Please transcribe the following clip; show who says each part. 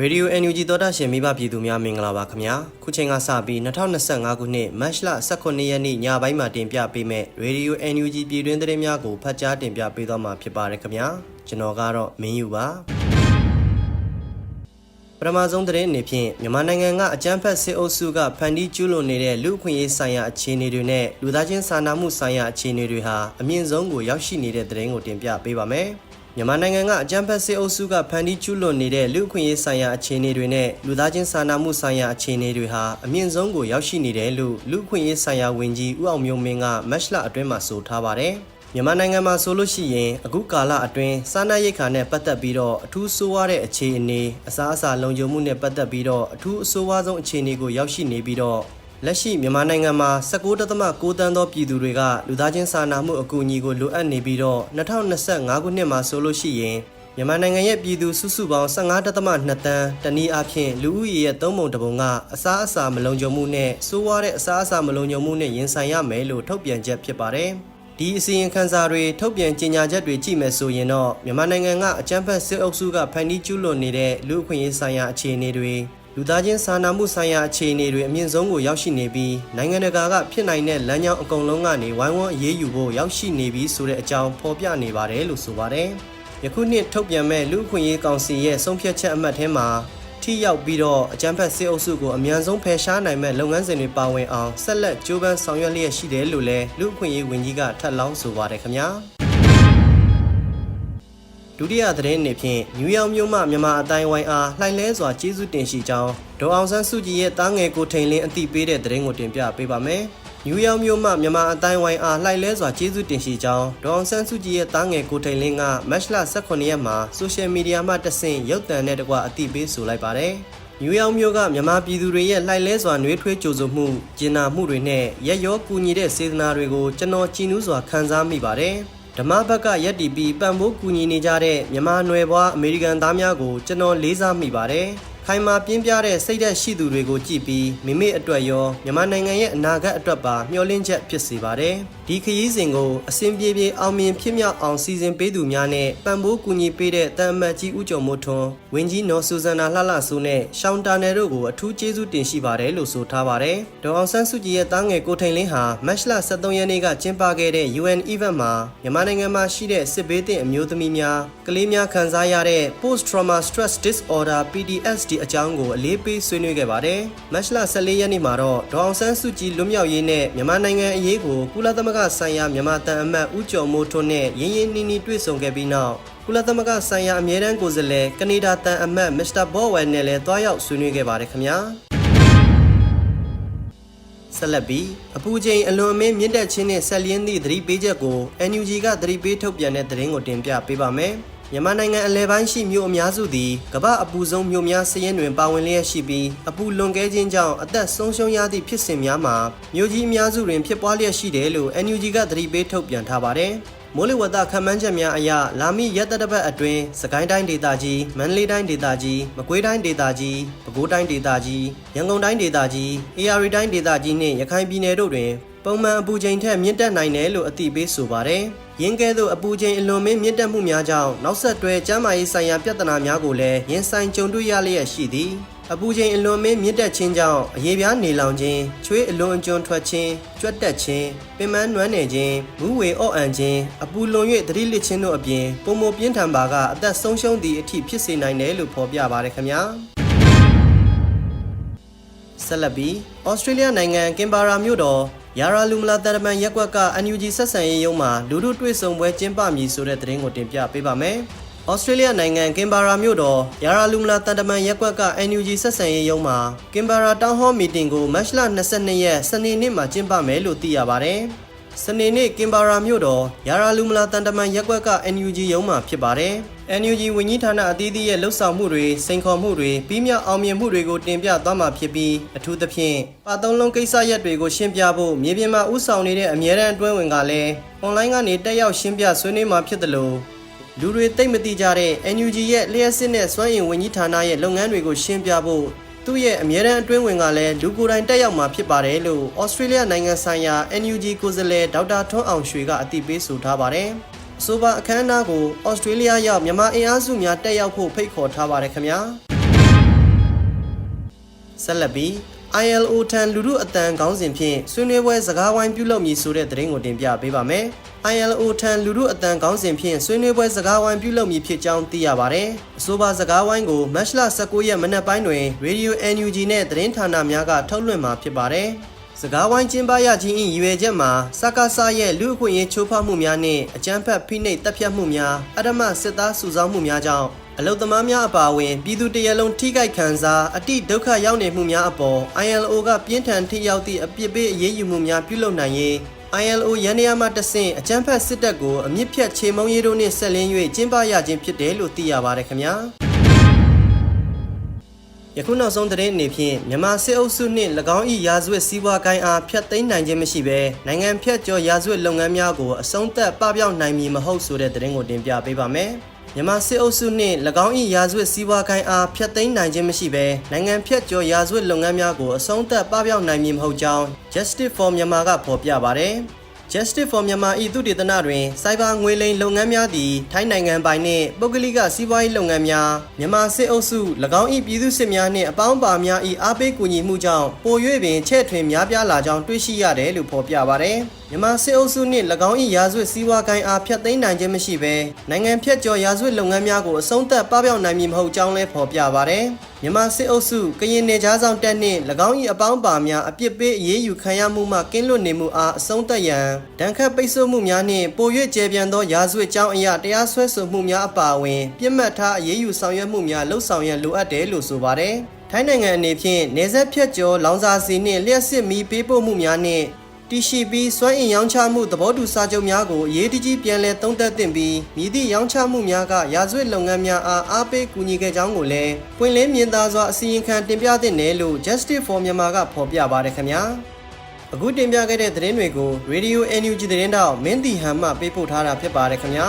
Speaker 1: ရေဒီယို NUG သောတာရှင်မိဘပြည်သူများမင်္ဂလာပါခင်ဗျာခုချိန်ကစပြီး2025ခုနှစ်မတ်လ18ရက်နေ့ညပိုင်းမှာတင်ပြပေးမဲ့ရေဒီယို NUG ပြည်တွင်းသတင်းများကိုဖတ်ကြားတင်ပြပေးသွားမှာဖြစ်ပါတယ်ခင်ဗျာကျွန်တော်ကတော့မင်းယူပါပထမဆုံးသတင်းအနေဖြင့်မြန်မာနိုင်ငံကအကြမ်းဖက်စစ်အုပ်စုကဖန်တီးကျူးလွန်နေတဲ့လူ့အခွင့်အရေးဆိုင်ရာအခြေအနေတွေနဲ့လူသားချင်းစာနာမှုဆိုင်ရာအခြေအနေတွေဟာအမြင့်ဆုံးကိုရောက်ရှိနေတဲ့သတင်းကိုတင်ပြပေးပါမယ်။ မြန်မာနိုင်ငံကအကြမ်းဖက်စစ်အုပ်စုကဖန်တီးကျူးလွန်နေတဲ့လူ့အခွင့်အရေးဆိုင်ရာအခြေအနေတွေနဲ့လူသားချင်းစာနာမှုဆိုင်ရာအခြေအနေတွေဟာအမြင့်ဆုံးကိုရောက်ရှိနေတယ်လို့လူ့အခွင့်အရေးဆိုင်ရာဝန်ကြီးဦးအောင်မျိုးမင်းကမတ်လအတွင်းမှာဆိုထားပါတယ်။မြန်မာနိုင်ငံမှာဆိုလို့ရှိရင်အခုကာလအတွင်းစားနပ်ရိက္ခာနဲ့ပတ်သက်ပြီးတော့အထူးဆိုးဝါးတဲ့အခြေအနေအစားအစာလုံခြုံမှုနဲ့ပတ်သက်ပြီးတော့အထူးအဆိုးဝါးဆုံးအခြေအနေကိုရောက်ရှိနေပြီးတော့ လက်ရှိမြန်မာနိုင်ငံမှာ19.6တန်းသောပြည်သူတွေကလူသားချင်းစာနာမှုအကူအညီကိုလိုအပ်နေပြီးတော့2025ခုနှစ်မှာဆိုလို့ရှိရင်မြန်မာနိုင်ငံရဲ့ပြည်သူစုစုပေါင်း15.2တန်းတနည်းအားဖြင့်လူဦးရေရဲ့သုံးပုံတစ်ပုံကအစားအစာမလုံခြုံမှုနဲ့စိုးဝါးတဲ့အစားအစာမလုံခြုံမှုနဲ့ရင်ဆိုင်ရမယ်လို့ထုတ်ပြန်ချက်ဖြစ်ပါတယ်။ဒီအစီရင်ခံစာတွေထုတ်ပြန်ကြေညာချက်တွေကြည့်မယ်ဆိုရင်တော့မြန်မာနိုင်ငံကအကြမ်းဖက်စစ်အုပ်စုကဖန်တီးကျူးလွန်နေတဲ့လူအခွင့်အရေးဆိုင်ရာအခြေအနေတွေ လူသားချင်းစာနာမှုဆိုင်ရာအခြေအနေတွေအမြင့်ဆုံးကိုရောက်ရှိနေပြီးနိုင်ငံတကာကဖြစ်နိုင်တဲ့လမ်းကြောင်းအကုန်လုံးကနေဝိုင်းဝန်းအရေးယူဖို့ရောက်ရှိနေပြီးဆိုတဲ့အကြောင်းဖော်ပြနေပါတယ်လို့ဆိုပါတယ်။ယခုနှစ်ထုတ်ပြန်မဲ့လူအခွင့်အရေးကောင်စီရဲ့ဆုံးဖြတ်ချက်အမှတ်ထဲမှာထိရောက်ပြီးတော့အကြမ်းဖက်စစ်အုပ်စုကိုအမြန်ဆုံးဖယ်ရှားနိုင်မဲ့လုပ်ငန်းစဉ်တွေပါဝင်အောင်ဆက်လက်ကြိုးပမ်းဆောင်ရွက်လျက်ရှိတယ်လို့လည်းလူအခွင့်အရေးဝန်ကြီးကထပ်လောင်းဆိုပါတယ်ခင်ဗျာ ဒုတိယသတင်းအနေဖြင့်နယူးယောက်မြို့မှမြန်မာအတိုင်းဝိုင်းအားလှိုင်လဲစွာကျေးဇူးတင်ရှိကြောင်းဒေါအောင်ဆန်းစုကြည်ရဲ့တားငယ်ကိုထိန်လင်းအသိပေးတဲ့သတင်းကိုတင်ပြပေးပါမယ်နယူးယောက်မြို့မှမြန်မာအတိုင်းဝိုင်းအားလှိုင်လဲစွာကျေးဇူးတင်ရှိကြောင်းဒေါအောင်ဆန်းစုကြည်ရဲ့တားငယ်ကိုထိန်လင်းကမတ်လ18ရက်မှာဆိုရှယ်မီဒီယာမှတဆင့်ရုပ်သံနဲ့တကွအသိပေးဆိုလိုက်ပါတယ်။နယူးယောက်မြို့ကမြန်မာပြည်သူတွေရဲ့လှိုက်လဲစွာနှွေးထွေးကြိုဆိုမှုကျင်နာမှုတွေနဲ့ရက်ရောကူညီတဲ့စေတနာတွေကိုကျွန်တော်ကြည်နူးစွာခံစားမိပါတယ်။ ဓမ္မဘက်ကရက်တီပြီးပံ့ပိုးကူညီနေကြတဲ့မြန်မာနွယ်ဘွားအမေရိကန်သားများကိုကျွန်တော်လေးစားမိပါတယ်။ခိုင်မာပြင်းပြတဲ့စိတ်ဓာတ်ရှိသူတွေကိုကြည့်ပြီးမိမိအတွက်ရောမြန်မာနိုင်ငံရဲ့အနာဂတ်အတွက်ပါမျှော်လင့်ချက်ဖြစ်စေပါတယ်။ဒီခရီးစဉ်ကိုအစဉ်ပြေပြေအောင်မြင်ဖြစ်မြောက်အောင်စီစဉ်ပေးသူများနဲ့ပံ့ပိုးကူညီပေးတဲ့တန်အမတ်ကြီးဦးကျော်မိုးထွန်းဝင်းကြီးနော်ဆူဇန်နာလှလှဆိုးနဲ့ရှောင်းတာနယ်တို့ကိုအထူးကျေးဇူးတင်ရှိပါတယ်လို့ဆိုထားပါတယ်။ဒေါအောင်ဆန်းစုကြည်ရဲ့တားငယ်ကိုထိန်လင်းဟာမတ်လ23ရက်နေ့ကကျင်းပခဲ့တဲ့ UN event မှာမြန်မာနိုင်ငံမှာရှိတဲ့စစ်ဘေးသင့်အမျိုးသမီးများကလေးများခံစားရတဲ့ post trauma stress disorder PTSD အကြောင်းကိုအလေးပေးဆွေးနွေးခဲ့ပါတယ်။မတ်လ14ရက်နေ့မှာတော့ဒေါအောင်ဆန်းစုကြည်လွတ်မြောက်ရေးနဲ့မြန်မာနိုင်ငံအရေးကိုကုလသမဂ္ဂဆိုင်ရာမြန်မာတန်အမတ်ဦးကျော်မိုးထွန်းနဲ့ရင်းရင်းနှီးနှီးတွေ့ဆုံခဲ့ပြီးနောက်ကုလသမဂ္ဂဆိုင်ရာအမြဲတမ်းကိုယ်စားလှယ်ကနေဒါတန်အမတ်မစ္စတာဘော့ဝဲနဲ့လည်းတွားရောက်ဆွေးနွေးခဲ့ပါတယ်ခင်ဗျာဆက်လက်ပြီးအပူချိန်အလွန်အမင်းမြင့်တက်ခြင်းနဲ့ဆက်လျင်းသည့်သတိပေးချက်ကို NUG ကသတိပေးထုတ်ပြန်တဲ့သတင်းကိုတင်ပြပေးပါမယ်။ မြန်မာနိုင်ငံအလဲပိုင်းရှိမြို့အများစုသည်ကမ္ဘာအပူဆုံးမြို့များစည်ရင်တွင်ပါဝင်လျက်ရှိပြီးအပူလွန်ကဲခြင်းကြောင့်အသက်ဆုံးရှုံးရသည့်ဖြစ်စဉ်များမှာမြို့ကြီးအများစုတွင်ဖြစ်ပွားလျက်ရှိတယ်လို့ NUG ကသတိပေးထုတ်ပြန်ထားပါတယ်။မိုးလေဝသခန့်မှန်းချက်များအရလာမည့်ရက်သက်တစ်ပတ်အတွင်းစကိုင်းတိုင်းဒေသကြီးမန္တလေးတိုင်းဒေသကြီးမကွေးတိုင်းဒေသကြီးပဲခူးတိုင်းဒေသကြီးရန်ကုန်တိုင်းဒေသကြီးအေရီတိုင်းဒေသကြီးနှင့်ရခိုင်ပြည်နယ်တို့တွင်ပုံမှန်အပူချိန်ထက်မြင့်တက်နိုင်တယ်လို့အသိပေးဆိုပါတယ်။ ရင်းကဲသို့အပူချိန်အလွန်မင်းမြင့်တက်မှုများကြောင့်နောက်ဆက်တွဲကျန်းမာရေးဆိုင်ရာပြဿနာများကိုလည်းရင်ဆိုင်ကြုံတွေ့ရလျက်ရှိသည်။အပူချိန်အလွန်မင်းမြင့်တက်ခြင်းကြောင့်အရေပြားနေလောင်ခြင်း၊ချွေးအလွန်အကျွံထွက်ခြင်း၊ကြွက်တက်ခြင်း၊ပင်မနွမ်းနယ်ခြင်း၊မူးဝေအော့အန်ခြင်း၊အပူလွန်၍သတိလစ်ခြင်းတို့အပြင်ပုံမပြင်းထန်ပါကအသက်ဆုံးရှုံးသည့်အထိဖြစ်စေနိုင်တယ်လို့ဖော်ပြပါရခင်ဗျာ။ ဆက်လက်ပြီးဩစတြေးလျနိုင်ငံကင်ဘာရာမြို့တော်ယာရာလူမလာတရမန်ရက်ကွက်က NUG ဆက်ဆံရေးရုံးမှာလူထုတွေ့ဆုံပွဲကျင်းပမည်ဆိုတဲ့သတင်းကိုတင်ပြပေးပါမယ်။ဩစတြေးလျနိုင်ငံကင်ဘာရာမြို့တော်ယာရာလူမလာတန်တမန်ရက်ကွက်က NUG ဆက်ဆံရေးရုံးမှာကင်ဘာရာတောင်းဟောမီတင်ကိုမတ်လ22ရက်စနေနေ့မှာကျင်းပမယ်လို့သိရပါတယ်။ စနေနေ့ကင်ဘာရာမြို့တော်ယာရာလူမလာတန်တမန်ရက်ကွက်က NUG ရုံးမှာဖြစ်ပါတယ်။ NUG ဝန်ကြီးဌာနအသီးသီးရဲ့လှုပ်ဆောင်မှုတွေစိန်ခေါ်မှုတွေပြီးမြောက်အောင်မြင်မှုတွေကိုတင်ပြသွားမှာဖြစ်ပြီးအထူးသဖြင့်ပါသုံးလုံးကိစ္စရပ်တွေကိုရှင်းပြဖို့မြေပြင်မှာဥဆောင်နေတဲ့အမြဲတမ်းအတွင်းဝင်ကလည်းအွန်လိုင်းကနေတက်ရောက်ရှင်းပြဆွေးနွေးမှာဖြစ်တယ်လို့လူတွေသိမ့်မသိကြတဲ့ NUG ရဲ့လျှက်စစ်နဲ့စွမ်းအင်ဝန်ကြီးဌာနရဲ့လုပ်ငန်းတွေကိုရှင်းပြဖို့ သူ့ရဲ့အမြဲတမ်းအတွင်းဝင်ကလည်းလူကိုယ်တိုင်တက်ရောက်မှာဖြစ်ပါတယ်လို့ဩစတြေးလျနိုင်ငံဆိုင်ရာ NUG ကိုယ်စားလှယ်ဒေါက်တာထွန်းအောင်ရွှေကအသိပေးဆိုထားပါတယ်။အဆိုပါအခမ်းအနားကိုဩစတြေးလျရောက်မြန်မာအင်အားစုများတက်ရောက်ဖို့ဖိတ်ခေါ်ထားပါတယ်ခင်ဗျာ။ဆက်လက်ပြီး ILO ထံလူမှုအတန်ခေါင်းစဉ်ဖြင့်ဆွေးနွေးပွဲစကားဝိုင်းပြုလုပ်မည်ဆိုတဲ့သတင်းကိုတင်ပြပေးပါမယ်။ ILO ထံလူမှုအတန်ခေါင်းစဉ်ဖြင့်ဆွေးနွေးပွဲစကားဝိုင်းပြုလုပ်မည်ဖြစ်ကြောင်းသိရပါတယ်။အဆိုပါစကားဝိုင်းကိုမတ်လ19ရက်မနက်ပိုင်းတွင် Radio NUG နဲ့သတင်းဌာနများကထုတ်လွှင့်မှာဖြစ်ပါတယ်။စကားဝိုင်းကျင်းပရခြင်း၏ရည်ရွယ်ချက်မှာစကားဆရဲ့လူအခွင့်အရေးချိုးဖောက်မှုများနှင့်အကြမ်းဖက်ဖိနှိပ်တပ်ဖြတ်မှုများအဓမ္မစစ်သားစုဆောင်းမှုများကြောင့် အလုသမားများအပါအဝင်ပြည်သူတရလုံးထိခိုက်ခံစားအတိဒုက္ခရောက်နေမှုများအပေါ် ILO ကပြင်းထန်ထိရောက်သည့်အပြစ်ပေးအရေးယူမှုများပြုလုပ်နိုင်ရေး ILO ရန်နေရာမှာတဆင့်အကြမ်းဖက်စစ်တပ်ကိုအမြင့်ဖြတ်ချေမှုန်းရေးတို့နှင့်ဆက်လင်း၍ကျင်းပရခြင်းဖြစ်တယ်လို့သိရပါတယ်ခင်ဗျာယခုနောက်ဆုံးသတင်းအနေဖြင့်မြန်မာစစ်အုပ်စုနှင့်၎င်း၏ရာဇဝတ်စည်းဝါးကိုင်းအားဖျက်သိမ်းနိုင်ခြင်းမရှိဘဲနိုင်ငံဖြတ်ကျော်ရာဇဝတ်လုပ်ငန်းများကိုအဆုံးသတ်ပပျောက်နိုင်မည်မဟုတ်ဆိုတဲ့သတင်းကိုတင်ပြပေးပါမယ်။ မြန်မာစစ်အုပ်စုနှင့်၎င်း၏ရာဇဝတ်စည်းဝါးကိုင်းအားဖျက်သိမ်းနိုင်ခြင်းမရှိဘဲနိုင်ငံဖြတ်ကျော်ရာဇဝတ်လုပ်ငန်းများကိုအဆုံးသတ်ပပျောက်နိုင်မည်မဟုတ်ကြောင်း Justice for Myanmar ကဖော်ပြပါတယ်။ Justice for Myanmar ၏သုတေသနတွင်စိုက်ဘာငွေလိမ်လုပ်ငန်းများသည်ထိုင်းနိုင်ငံပိုင်နှင့်ပုဂ္ဂလိကစီးပွားရေးလုပ်ငန်းများမြန်မာစစ်အုပ်စု၎င်း၏ပြည်သူစစ်များနှင့်အပေါင်းပါများ၏အားပေးကူညီမှုကြောင့်ပို၍ပင်ချဲ့ထွင်များပြားလာကြောင်းတွေ့ရှိရတယ်လို့ဖော်ပြပါသည် မြန်မာစစ်အုပ်စုနှင့်၎င်း၏ရာဇဝတ်စည်းဝါးကိုင်းအားဖျက်သိမ်းနိုင်ခြင်းမရှိဘဲနိုင်ငံဖြတ်ကျော်ရာဇဝတ်လုပ်ငန်းများကိုအဆုံးသတ်ပပျောက်နိုင်မည်မဟုတ်ကြောင်းလည်းဖော်ပြပါသည်မြန်မာစစ်အုပ်စုကရင်နယ်ခြားဆောင်တပ်နှင့်၎င်း၏အပေါင်းပါများအပြစ်ပေးအရေးယူခံရမှုမှကင်းလွတ်နေမှုအားအဆုံးသတ်ရန်ဒဏ်ခတ်ပိတ်ဆို့မှုများနှင့်ပို၍ကျေပြန့်သောရာဇဝတ်ကြောင်းအရာတရားစွဲဆိုမှုများအပါအဝင်ပြစ်မှတ်ထားအရေးယူဆောင်ရွက်မှုများလှုပ်ဆောင်ရန်လိုအပ်တယ်လို့ဆိုပါတယ်ထိုင်းနိုင်ငံအနေဖြင့်နေဆက်ဖြတ်ကျော်လောင်စာစီနှင့်လျှက်စစ်မီးပေးပို့မှုများနှင့် တရှိပြီးစွမ်းအင်ရောင်းချမှုသဘောတူစာချုပ်များကိုအရေးတကြီးပြန်လည်သုံးသပ်သင့်ပြီးမြည်သည့်ရောင်းချမှုများကရာဇဝတ်လုပ်ငန်းများအားအားပေးကူညီခဲ့ကြောင်းကိုလည်းပွင့်လင်းမြင်သာစွာအစီရင်ခံတင်ပြသင့်တယ်လို့ Justice for Myanmar ကဖော်ပြပါတယ်ခင်ဗျာအခုတင်ပြခဲ့တဲ့သတင်းတွေကို Radio NUG သတင်းတောက်မင်းတီဟန်မှပေးပို့ထားတာဖြစ်ပါတယ်ခင်ဗျာ